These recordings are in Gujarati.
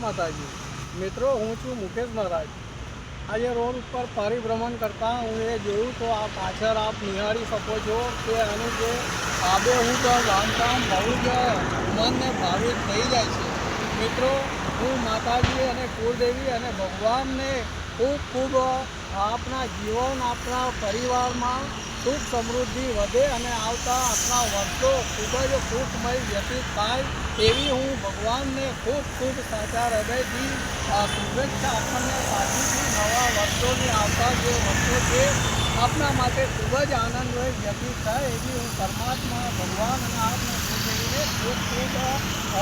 માતાજી. મિત્રો, હું છું મુકેશ મહારાજ. આજે રોડ ઉપર પરિભ્રમણ કરતા હું એ જોયું તો આ પાછળ આપ નિહાળી શકો છો કે આનું જે આબે હું તો બાંધકામ બહુ જ મનને ભાવિત થઈ જાય છે. મિત્રો, હું માતાજી અને કુળદેવી અને ભગવાનને ખૂબ ખૂબ આપના જીવન આપણા પરિવારમાં સુખ સમૃદ્ધિ વધે અને આવતા આપણા વર્ષો ખૂબ જ સુખમય વ્યતીત થાય એવી હું ભગવાનને ખૂબ ખૂબ સાચા હૃદયથી શુભેચ્છા આપણને સાચીથી નવા વર્ષોની આવતા જે વર્ષો છે આપણા માટે ખૂબ જ આનંદમય વ્યતીત થાય એવી હું પરમાત્મા, ભગવાન અને આપને કુળદેવીને ખૂબ ખૂબ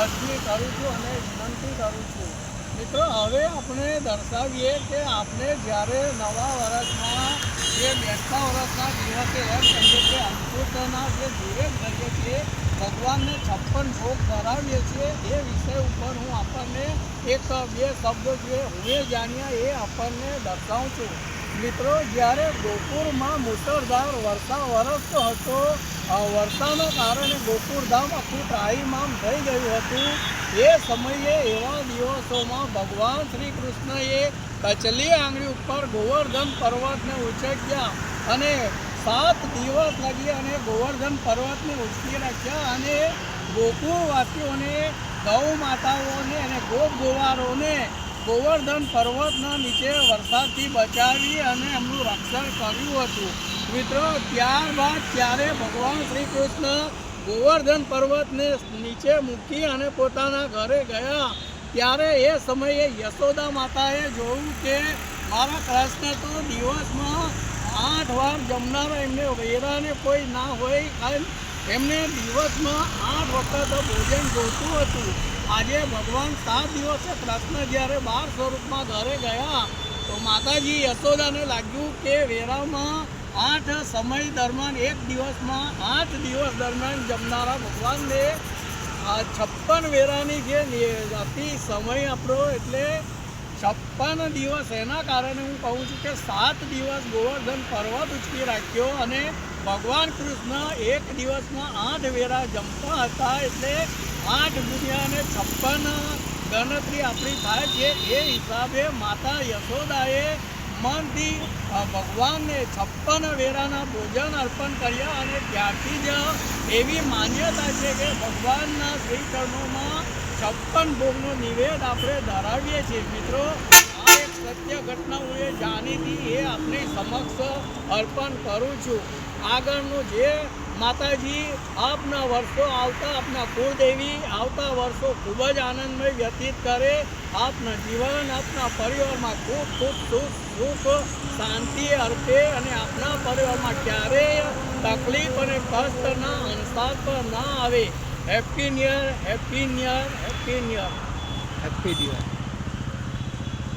અર્ચની કરું છું અને વિનંતી કરું છું. મિત્રો, હવે આપણે દર્શાવીએ કે આપણે જ્યારે નવા વર્ષમાં જે બેસતા વર્ષના દિવસે એમ કહીએ કે અંકુરના જે દિવસ કરીએ છીએ, ભગવાનને છપ્પન ભોગ ધરાવીએ છીએ, એ વિષય ઉપર હું આપણને એક બે શબ્દો જે જાણ્યા એ આપણને દર્શાવું છું. મિત્રો, જ્યારે ગોકુળમાં મુસળધાર વર્ષા વરસતો હતો વરસાદના કારણે ગોકુળધામ આખું ત્રાહીમામ થઈ ગયું હતું. એ સમયે એવા દિવસોમાં ભગવાન શ્રી કૃષ્ણએ કચલી આંગળી ઉપર ગોવર્ધન પર્વતને ઉચક્યા અને સાત દિવસ લગી અને ગોવર્ધન પર્વતને ઉચકી રાખ્યા અને ગોકુળવાસીઓને ગૌ માતાઓને અને ગોપ ગોવારોને ગોવર્ધન પર્વતના નીચે વરસાદથી બચાવી અને એમનું રક્ષણ કર્યું હતું. મિત્રો, ત્યારબાદ ત્યારે ભગવાન શ્રી કૃષ્ણ ગોવર્ધન પર્વતને નીચે મૂકી અને પોતાના ઘરે ગયા. ત્યારે એ સમયે યશોદા માતાએ જોયું કે મારા કૃષ્ણ તો દિવસમાં આઠ વાર જમનારા એમને વેરાને કોઈ ના હોય, કારણ એમને દિવસમાં આઠ વખત ભોજન જોતું હતું. આજે ભગવાન સાત દિવસે કૃષ્ણ જ્યારે બાર સ્વરૂપમાં ઘરે ગયા, તો માતાજી યશોદાને લાગ્યું કે વેરામાં આઠ સમય દરમિયાન, એક દિવસમાં આઠ દિવસ દરમિયાન જમનારા ભગવાનને આ છપ્પન વેરાની જે અતિ સમય આપણો એટલે છપ્પન દિવસ. એના કારણે હું કહું છું કે સાત દિવસ ગોવર્ધન પર્વત ઉચકી રાખ્યો અને ભગવાન કૃષ્ણ એક દિવસમાં આઠ વેરા જમતા હતા એટલે આઠ ગુણ્યાને છપ્પન ગણતરી આપણી થાય છે. એ હિસાબે માતા યશોદાએ મનથી અ, ભગવાનને છપ્પન વેરાના ભોજન અર્પણ કર્યા અને ત્યારથી જ એવી માન્યતા છે કે ભગવાનના શ્રી ચરણોમાં છપ્પન ભોગનો નિવેદ આપણે ધરાવીએ છીએ. મિત્રો આ એક સત્ય ઘટના હું એ જાણીતી એ આપની સમક્ષ અર્પણ કરું છું. આગળનું જે માતાજી, આપના વર્ષો આવતા આપના કુળદેવી આવતા વર્ષો ખૂબ જ આનંદમય વ્યતીત કરે. આપના જીવન, આપના પરિવારમાં ખૂબ ખૂબ સુખ સુખ, શાંતિ અર્થે અને આપના પરિવારમાં ક્યારેય તકલીફ અને કષ્ટના પર ના આવે. Happy new year happy new year happy new year happy Diwali